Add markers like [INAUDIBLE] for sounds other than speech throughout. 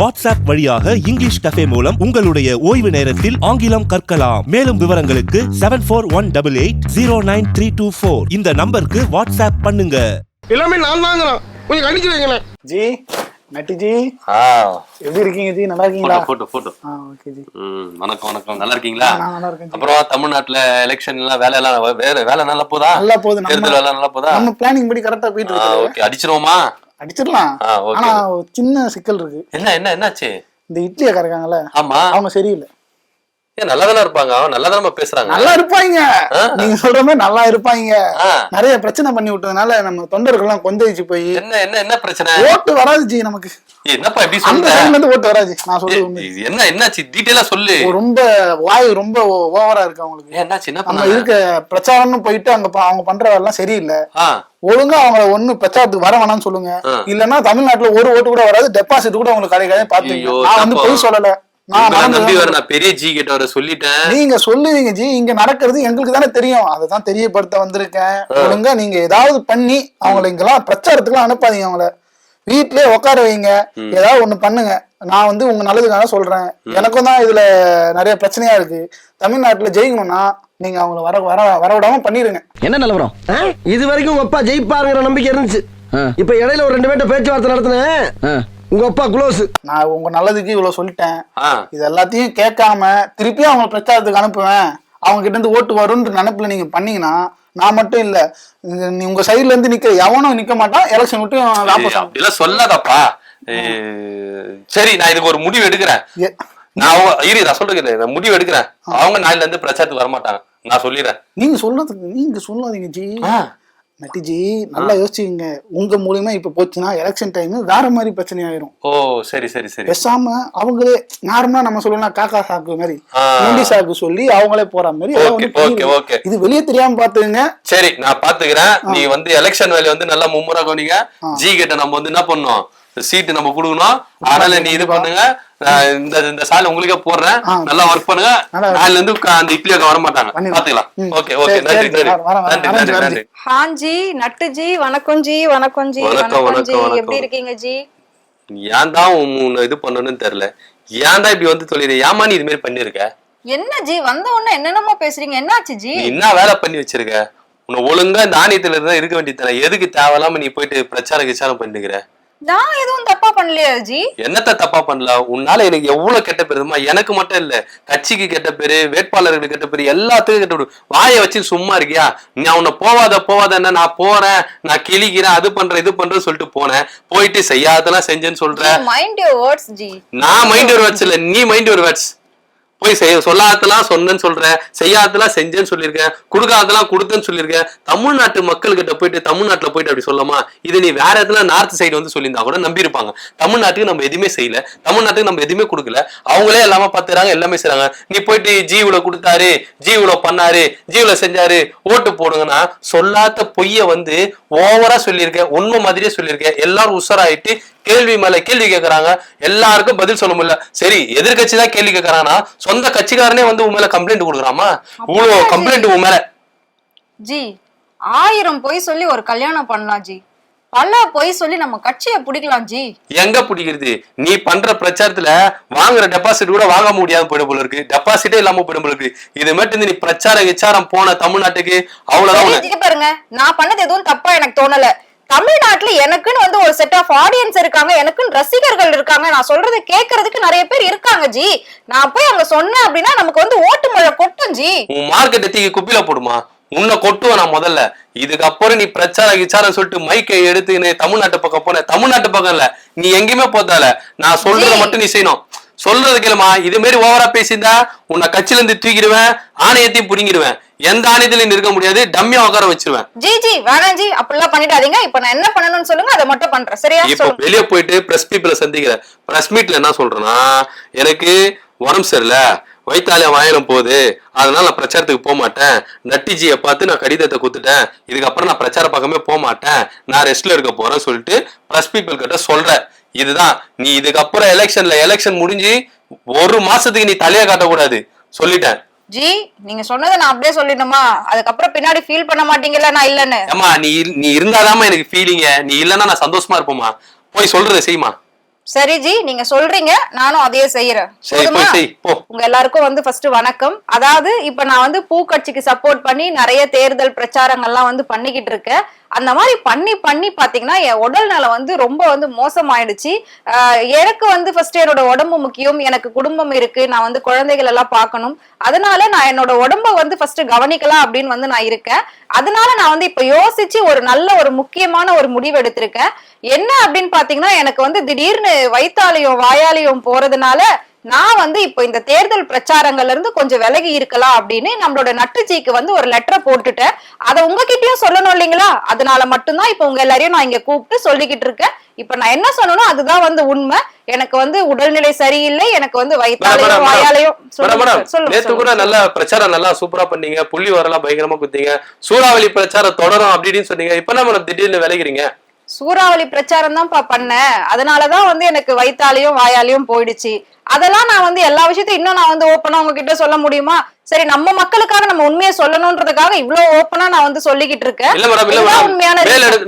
WhatsApp வழியாக English cafe மூலம் உங்களுடைய ஓய்வு நேரத்தில் ஆங்கிலம் கற்கலாம். மேலும் விவரங்களுக்கு seven four one double eight zero nine three two four இந்த நம்பருக்கு வாட்ஸ்அப் பண்ணுங்க. எல்லாமே நான் தாங்கிறேன். கொஞ்சம் கடிச்சு வைங்களேன். ஜி நட்டி ஜி. எப்படி இருக்கீங்க ஜி? நல்லா இருக்கீங்களா? Photo photo. ஓகே ஜி. வணக்கம் வணக்கம். நல்லா இருக்கீங்களா? நான் நல்லா இருக்கேன் ஜி. அப்புறம் தமிழ்நாட்டுல எலெக்ஷன் எல்லாம் வேலை எல்லாம் வேற வேலை நல்லா போதா? நல்லா போகுது. தேர்தல் வேலை நல்லா போதா? நம்ம பிளானிங் படி கரெக்டா போயிட்டு இருக்கு ஓகே அடிச்சிருவோமா? அடிச்சிடலாம். ஆனா ஒரு சின்ன சிக்கல் இருக்கு. என்ன என்ன என்னாச்சு? இந்த இட்லி அக்கா இருக்காங்கல்ல ஆமா. அவங்க சரியில்லை. ஏன் நல்லா தானே இருப்பாங்க. அவன் நல்லா தானே பேசுறாங்க. நல்லா இருப்பாங்க. நீங்க சொல்ற மாதிரி நல்லா இருப்பாங்க. நிறைய பிரச்சனை பண்ணி விட்டதுனால நம்ம தொண்டர்கள்லாம் கொந்தளிச்சு போய் என்ன என்ன என்ன பிரச்சனை? ஓட்டு வராது ஜி நமக்கு. என்னப்பா இப்படி இருந்து ஓட்டு வராது நான். ஏய், என்ன என்னாச்சு? டீட்டெயிலா சொல்லு. ரொம்ப வாயு ரொம்ப ஓவரா இருக்கு அவங்களுக்கு. என்னாச்சு? என்ன நம்ம இருக்க பிரச்சாரம்னு போயிட்டு அங்க அவங்க பண்ற வேலை சரியில்லை. ஒழுங்கா அவங்கள ஒண்ணு பிரச்சாரத்துக்கு வர வேணாம்னு சொல்லுங்க. இல்லன்னா தமிழ்நாட்டுல ஒரு ஓட்டு கூட வராது டெபாசிட் கூட உங்களுக்கு கிடைக்காது பாத்துங்க ஐயோ, நான் வந்து. பொய் சொல்லல. நம்பி வர நான் பெரிய ஜி கிட்ட வர சொல்லிட்டேன். நீங்க சொல்லுவீங்க ஜி இங்க நடக்கிறது எங்களுக்கு தானே தெரியும். அதை தான் தெரியப்படுத்த வந்திருக்கேன். ஒழுங்கா நீங்க ஏதாவது பண்ணி அவங்கள இங்கெல்லாம் பிரச்சாரத்துக்குலாம் அனுப்பாதீங்க அவங்கள. வீட்லயே உட்கார வைங்க. ஏதாவது ஒண்ணு பண்ணுங்க. நான் வந்து உங்க நல்லதுக்காக சொல்றேன். எனக்கும் தான் இதுல நிறைய பிரச்சனையா இருக்கு. தமிழ்நாட்டுல ஜெயிக்கணும்னா நீங்க அவங்கள வர வர வர விடாம பண்ணிருங்க. என்ன நிலவரம் இது வரைக்கும் உங்க அப்பா ஜெயிப்பாருங்கிற நம்பிக்கை இருந்துச்சு. இப்ப இடையில ஒரு ரெண்டு பேர்ட்ட பேச்சுவார்த்தை நடத்தினேன். உங்க அப்பா க்ளோஸ் நான் உங்க நல்லதுக்கு இவ்வளவு சொல்லிட்டேன். ஆ. இது எல்லாத்தையும் கேட்காம திருப்பியும் அவங்க பிரச்சாரத்துக்கு அனுப்புவேன். அவங்க கிட்ட இருந்து ஓட்டு வரும்ன்ற நினைப்புல நீங்க பண்ணீங்கன்னா நான் மட்டும் இல்ல. உங்க சைடுல இருந்து நிக்க எவனும் நிக்க மாட்டான். எலெக்ஷன் ஆகும். அப்படிலாம் சொல்லாதப்பா. சரி நான் இதுக்கு ஒரு முடிவு எடுக்கிறேன். ஏ- நான் அவங்க இரு நான் சொல்றேன் நான் முடிவு எடுக்கிறேன். அவங்க நாளைல இருந்து பிரச்சாரத்துக்கு வர மாட்டாங்க நான் சொல்லிடுறேன். நீங்க சொல்றதுக்கு நீங்க சொல்லாதீங்க ஜி. நட்டி ஜி நல்லா யோசிச்சுங்க உங்க மூலியமா இப்ப போச்சுன்னா எலெக்ஷன் டைம் வேற மாதிரி பிரச்சனை ஆயிரும் ஓ சரி சரி சரி. பேசாம அவங்களே நார்மலா நம்ம சொல்லலாம் காக்கா சாக்கு மாதிரி. நொண்டி சாக்கு சொல்லி அவங்களே போற மாதிரி okay, okay. இது வெளியே தெரியாம பாத்துங்க சரி நான் பாத்துக்கிறேன் நீ வந்து எலெக்ஷன் வேலையை வந்து நல்லா மும்முறை கவனிங்க. ஜி கிட்ட நம்ம வந்து என்ன பண்ணோம் சீட்டு நம்ம கொடுக்கணும் அதனால நீ இது பண்ணுங்க. இந்த இந்த சாலை உங்களுக்கே போடுறேன். நல்லா ஒர்க் பண்ணுங்க. நாளைல இருந்து அந்த இட்லி அக்கா வர மாட்டாங்க. பாத்துக்கலாம். Okay okay. சரி, நன்றி சரி, நன்றி. நன்றி நன்றி ஹாஞ்சி நட்டு ஜி வணக்கம் ஜி வணக்கம் ஜி வணக்கம், வணக்கம் எப்படி. இருக்கீங்க ஜி? ஏன் தான் உன்னை இது பண்ணணும்னு தெரியல. ஏன் தான் இப்படி வந்து சொல்லிடு ஏமா நீ இது மாதிரி பண்ணிருக்க? என்ன ஜி? வந்த உடனே என்னென்னமோ பேசுறீங்க. என்னாச்சு ஜி? நீ என்ன வேலை பண்ணி வச்சிருக்க? உன்னை ஒழுங்கா இந்த ஆணையத்துல இருந்தா இருக்க வேண்டியதானே எதுக்கு தேவையில்லாம நீ போயிட்டு பிரச்சாரம் கிச்சாரம் பண்ணிக்கிற நான் எதுவும் தப்பா பண்ணலையா ஜி என்னத்த தப்பா பண்ணல உன்னால எனக்கு எவ்வளவு கெட்ட பேரு தெரியுமா? எனக்கு மட்டும் இல்ல. கட்சிக்கு கெட்ட பேரு வேட்பாளர்களுக்கு கெட்ட பேரு எல்லாத்துக்கும் கெட்ட பேரு. வாயை வச்சு சும்மா இருக்கியா? நான் உன்னை போவாத போவாத என்ன? நான் போறேன். நான் கிழிக்கிறேன் அது பண்றேன் இது பண்றேன்னு சொல்லிட்டு போனேன். போயிட்டு செய்யாதெல்லாம் செஞ்சேன்னு சொல்ற. மைண்ட் யுவர் வேர்ட்ஸ் ஜி நான் மைண்ட் ஒரு வேர்ட்ஸ் இல்ல. நீ மைண்ட் ஒரு வேர்ட்ஸ் போய் செய்ய சொல்லாதெல்லாம் சொன்னேன்னு சொல்றேன் செய்யாதெல்லாம் செஞ்சேன்னு சொல்லியிருக்கேன் கொடுக்காதெல்லாம் கொடுத்தேன்னு சொல்லியிருக்கேன் தமிழ்நாட்டு மக்கள்கிட்ட போயிட்டு தமிழ்நாட்டில் போயிட்டு அப்படி சொல்லமா? இது நீ வேற எதுனா நார்த் சைடு வந்து சொல்லியிருந்தா கூட நம்பியிருப்பாங்க. தமிழ்நாட்டுக்கு நம்ம எதுவுமே செய்யல. தமிழ்நாட்டுக்கு நம்ம எதுவுமே கொடுக்கல. அவங்களே எல்லாமே பார்த்துறாங்க எல்லாமே செய்றாங்க. நீ போயிட்டு ஜீவில கொடுத்தாரு ஜீவில பண்ணாரு ஜீவில செஞ்சாரு ஓட்டு போடுங்கன்னா சொல்லாத பொய்ய வந்து ஓவரா சொல்லியிருக்கேன் உண்மை மாதிரியே சொல்லியிருக்கேன். எல்லாரும் உஷாராயிட்டு கேள்வி மேல கேள்வி கேக்குறாங்க. எல்லாருக்கும் பதில் சொல்ல முடியல. சரி எதிர்கட்சி தான் கேள்வி கேக்குறாங்கன்னா சொந்த கட்சிக்காரனே வந்து உன் மேல கம்ப்ளைண்ட் கொடுக்குறாமா? இவ்வளவு கம்ப்ளைண்ட் உன் மேல. ஜி ஆயிரம் பொய் சொல்லி ஒரு கல்யாணம் பண்ணலாம் ஜி. பல பொய் சொல்லி நம்ம கட்சியை பிடிக்கலாம் ஜி. எங்க பிடிக்கிறது? நீ பண்ற பிரச்சாரத்துல வாங்குற டெபாசிட் கூட வாங்க முடியாம போயிடும் போல இருக்கு. டெபாசிட்டே இல்லாம போயிடும் போல இருக்கு. இது மட்டும் நீ பிரச்சார விச்சாரம் போன தமிழ்நாட்டுக்கு அவ்வளவுதான் பாருங்க. நான் பண்ணது எதுவும் தப்பா எனக்கு தோணல. தமிழ்நாட்டுல எனக்குன்னு வந்து ஒரு செட் ஆஃப் ஆடியன்ஸ் இருக்காங்க. எனக்குன்னு ரசிகர்கள் இருக்காங்க. நான் சொல்றதை கேட்கறதுக்கு நிறைய பேர் இருக்காங்க ஜி. நான் போய் அங்க சொன்னேன் அப்படின்னா நமக்கு வந்து ஓட்டு மழை கொட்டும் ஜி. உன் மார்க்கெட்டை தூக்கி குப்பில போடுமா? உன்னை கொட்டுவேன் நான் முதல்ல. இதுக்கப்புறம் நீ பிரச்சார கிச்சாரம் சொல்லிட்டு மைக்கை எடுத்து நீ தமிழ்நாட்டு பக்கம் போன தமிழ்நாட்டு பக்கம் இல்ல. நீ எங்கேயுமே போத்தால நான் சொல்றத. மட்டும் நீ செய்யணும். சொல்றது கேளுமா. இது மாதிரி ஓவரா பேசியிருந்தா உன்னை கட்சியில இருந்து தூக்கிடுவேன் ஆணையத்தையும் புடுங்கிடுவேன். எந்த ஆணையத்திலையும் இருக்க முடியாது. டம்மியா உட்கார வச்சிருவேன். ஜி ஜி வேணாம் ஜி. அப்படிலாம் பண்ணிடாதீங்க. இப்ப நான் என்ன பண்ணணும்னு சொல்லுங்க அதை மட்டும் பண்றேன். சரியா? இப்போ வெளியே போயிட்டு பிரஸ் பீப்புள சந்திக்கிறேன் பிரஸ் மீட்ல என்ன சொல்றேன்னா எனக்கு உடம்பு சரியில்லை வயிற்றாலயம் வாயிலும் போகுது. அதனால நான் பிரச்சாரத்துக்கு போக மாட்டேன். நட்டிஜியை பார்த்து நான் கடிதத்தை கொடுத்துட்டேன். இதுக்கப்புறம் நான் பிரச்சார பக்கமே போக மாட்டேன். நான் ரெஸ்ட்ல இருக்க போறேன்னு சொல்லிட்டு பிரஸ் பீப்புள் கிட்ட சொல்றேன். இதுதான். நீ இதுக்கப்புறம் எலெக்ஷன்ல எலெக்ஷன் முடிஞ்சு ஒரு மாசத்துக்கு நீ தலைய காட்டக்கூடாது. சொல்லிட்டேன். ஜி நீங்க சொன்னதை நான் அப்படியே சொல்லிடணுமா? அதுக்கப்புறம் பின்னாடி ஃபீல் பண்ண மாட்டீங்கல்ல நான் இல்லன்னு. ஏமா நீ நீ இருந்தாதாம்மா எனக்கு ஃபீலிங்க நீ இல்லைன்னா நான் சந்தோஷமா இருப்போமா போய் சொல்றதை செய்யுமா சரி ஜி நீங்க சொல்றீங்க நானும் அதையே செய்யறேன் போதுமா? உங்க எல்லாருக்கும் வந்து ஃபர்ஸ்ட் வணக்கம். அதாவது இப்ப நான் வந்து பூக்கட்சிக்கு சப்போர்ட் பண்ணி நிறைய தேர்தல் பிரச்சாரங்கள்லாம் வந்து பண்ணிக்கிட்டு இருக்கேன். அந்த மாதிரி பண்ணி பண்ணி பாத்தீங்கன்னா என் உடல் நலம் வந்து ரொம்ப வந்து மோசமாயிடுச்சு. எனக்கு வந்து ஃபர்ஸ்ட் என்னோட உடம்பு முக்கியம் எனக்கு குடும்பம் இருக்கு நான் வந்து குழந்தைகள் எல்லாம் பார்க்கணும் அதனால நான் என்னோட உடம்ப வந்து ஃபர்ஸ்ட் கவனிக்கலாம் அப்படின்னு வந்து நான் இருக்கேன். அதனால நான் வந்து இப்ப யோசிச்சு ஒரு நல்ல ஒரு முக்கியமான ஒரு முடிவு எடுத்திருக்கேன். என்ன அப்படின்னு பாத்தீங்கன்னா எனக்கு வந்து திடீர்னு வயிற்றாலையும் வாயாலையும் போறதுனால நான் வந்து இப்போ இந்த தேர்தல் பிரச்சாரங்கள்ல இருந்து கொஞ்சம் விலகி இருக்கலாம் அப்படின்னு நம்மளோட நட்டுச்சிக்கு வந்து ஒரு லெட்டரை போட்டுட்டேன். அதை உங்ககிட்டயும் சொல்லணும் இல்லைங்களா? அதனால மட்டும்தான் இப்போ உங்க எல்லாரையும் நான் இங்க கூப்பிட்டு சொல்லிக்கிட்டு இருக்கேன். இப்ப நான் என்ன சொல்லணும் அதுதான் வந்து உண்மை. எனக்கு வந்து உடல்நிலை சரியில்லை. எனக்கு வந்து வயிற்றாலையும் வாயாலையும் நேத்து கூட. நல்லா பிரச்சாரம் நல்லா சூப்பரா பண்ணீங்க. புள்ளி வரலாம் பயங்கரமா குத்தீங்க. சூறாவளி பிரச்சாரம் தொடரும் அப்படின்னு சொன்னீங்க. இப்ப மேடம் திடீர்னு விளைகிறீங்க சூறாவளி பிரச்சாரம் தான் பண்ணேன். அதனாலதான் வந்து எனக்கு வயித்தாலையும் வாயாலையும் போயிடுச்சு. அதெல்லாம் நான் வந்து எல்லா விஷயத்தையும் இன்னும் நான் வந்து ஓப்பனா உங்ககிட்ட சொல்ல முடியுமா? சரி நம்ம மக்களுக்காக நம்ம உண்மையை சொல்லணும்ன்றதுக்காக இவ்வளவு ஓப்பனா நான் வந்து சொல்லிக்கிட்டு இருக்கேன். இல்ல மேடம் உண்மையான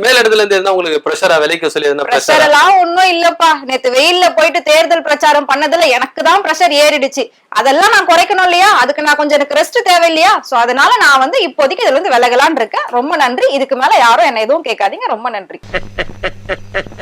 மேல் இடத்துல இருந்து இருந்தா உங்களுக்கு பிரஷரா விலைக்கு சொல்லி இருந்தா பிரஷர் பிரஷரா எல்லாம் ஒண்ணும் இல்லப்பா. நேத்து வெயில்ல போயிட்டு தேர்தல் பிரச்சாரம் பண்ணதுல எனக்கு தான் பிரஷர் ஏறிடுச்சு. அதெல்லாம் நான் குறைக்கணும் இல்லையா? அதுக்கு நான் கொஞ்சம் எனக்கு ரெஸ்ட் தேவை இல்லையா சோ அதனால நான் வந்து இப்போதைக்கு இதுல இருந்து விலகலான் இருக்கேன். ரொம்ப நன்றி. இதுக்கு மேல யாரும் என்ன எதுவும் கேட்காதீங்க. ரொம்ப நன்றி. [LAUGHS]